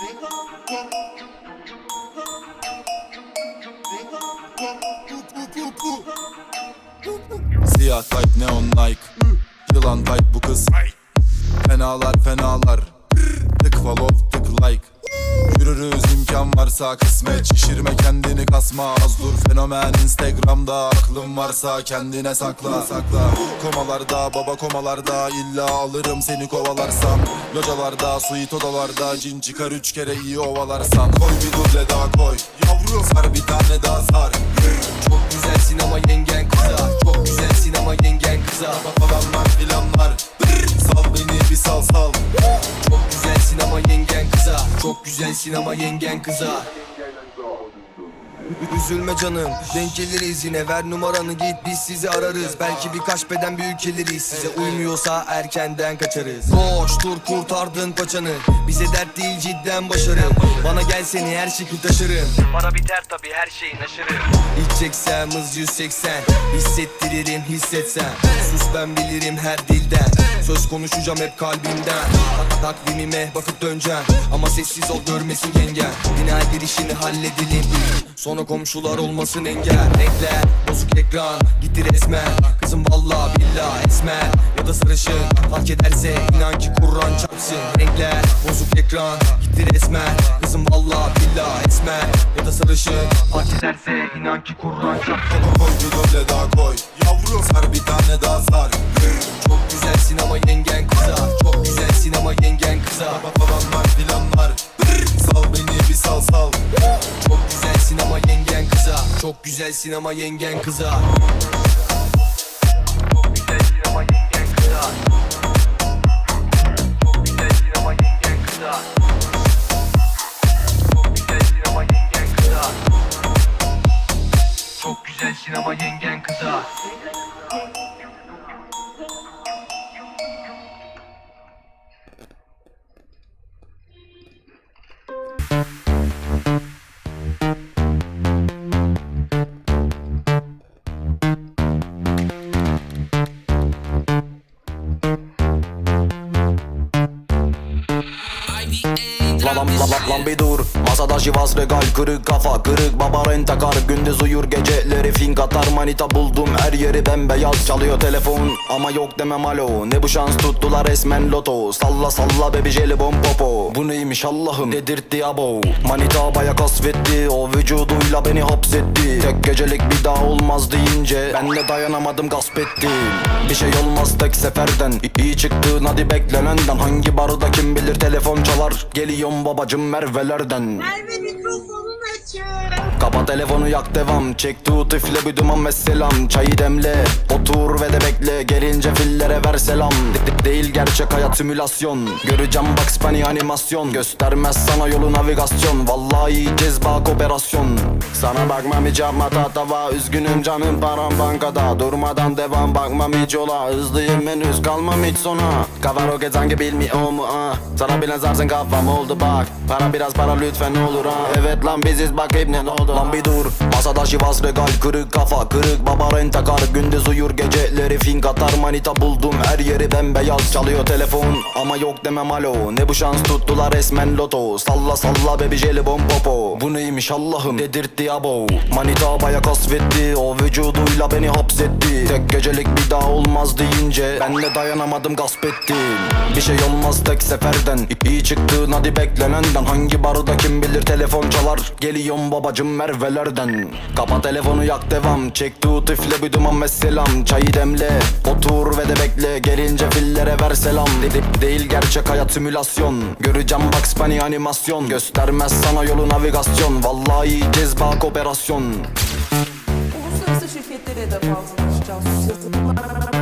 Siyah type neon Nike. Yılan type bu kız. Fenalar fenalar. Tık follow tık like. Yürürüz varsa kısmet Şişirme kendini kasma. Az dur fenomen Instagram'da Aklın varsa kendine sakla. Sakla. Komalarda baba komalarda illa alırım seni kovalarsam. Localarda suite odalarda Cin çıkar üç kere iyi ovalarsan Koy bir duble daha koy. Yavrum Çok güzelsin ama yengen kıza Üzülme canım denk geliriz yine. Ver numaranı git biz sizi ararız. Belki birkaç beden büyük geliriz. Size uymuyorsa erkenden kaçarız. Boş dur kurtardın paçanı. Bize dert değil cidden başarı. Bana gel seni her şekil taşırım. Bana biter tabi her şeyin aşırı İçeceksem hız 180 Hissettiririm hissetsen. Sus ben bilirim her dilden. Söz konuşacağım hep kalbimden. Takvimime bakıp döneceğim. Ama sessiz ol görmesin yengen. Final girişini halledelim. Sonra komşular olmasın engel. Renkler bozuk ekran. Gitti resmen. Kızım valla billah esmer. Ya da sarışın. Fark ederse inan ki Kur'an çarpsın. Renkler bozuk ekran. Gitti resmen. Kızım valla billah esmer. Ya da sarışın. Fark ederse inan ki Kur'an çarpsın. Koy bir duble daha koy. Yavrum sar bir tane daha sar. Çok güzelsin ama yengen Çok güzelsin ama yengen kıza. Çok güzelsin ama yengen kıza Lan lan lan bir dur. Masada şivas regal kırık kafa Kırık baba rentakar Gündüz uyur geceleri fink atar. Manita buldum her yeri bembeyaz. Çalıyor telefon ama yok demem alo. Ne bu şans? Tuttular resmen loto. Salla salla bebi jelibon popo. Bu neymiş Allah'ım? Dedirtti abo. Manita baya kasvetti. O vücuduyla beni hapsetti. Tek gecelik bir daha olmaz deyince Ben de dayanamadım gasp ettim. Bir şey olmaz tek seferden. İyi çıktın hadi beklenenden Hangi barda kim bilir telefon çalar. Geliyorum babacım Merve'lerden Merve mikrofonun açık. Kapa telefonu yak devam. Çek tut üfle bir duman ve selam. Çayı demle otur ve de bekle. Gelince fillere ver selam. De- de- Değil gerçek hayat simülasyon. Göreceğim Bugs Bunny animasyon. Göstermez sana yolu navigasyon. Vallahi bak operasyon. Sana bakmam hiç yapma tatava Üzgünüm canım param bankada. Durmadan devam bakmam hiç yola. Hızlıyım henüz kalmam hiç sona. Kafa roket sanki bilmiyor mu ah? Sana bile zarsın kafam oldu bak. Para biraz para lütfen olur ha Evet lan biziz bak ne oldu? Lan bir dur. Masada şivas regal kırık kafa Kırık baba rentakar Gündüz uyur geceleri fink atar. Manita buldum her yeri bembeyaz. Çalıyor telefon ama yok demem alo. Ne bu şans? Tuttular resmen loto. Salla salla bebi jelibon popo. Bu neymiş Allah'ım? Dedirtti abo. Manita baya kasvetti. O vücuduyla beni hapsetti. Tek gecelik bir daha olmaz deyince Ben de dayanamadım gasp ettim. Bir şey olmaz tek seferden. İyi çıktın hadi beklenenden Hangi barda kim bilir telefon çalar Geliyorum babacım Merve'lerden. Kapa telefonu yak devam. Çek tut bir duman ve selam. Çayı demle otur ve de bekle. Gelince fillere ver selam. Dedi değil gerçek hayat simülasyon. Göreceğim Bugs Bunny animasyon. Göstermez sana yolu navigasyon. Vallahi yiyeceğiz bak operasyon. Uluslararası şirketlere hedef altına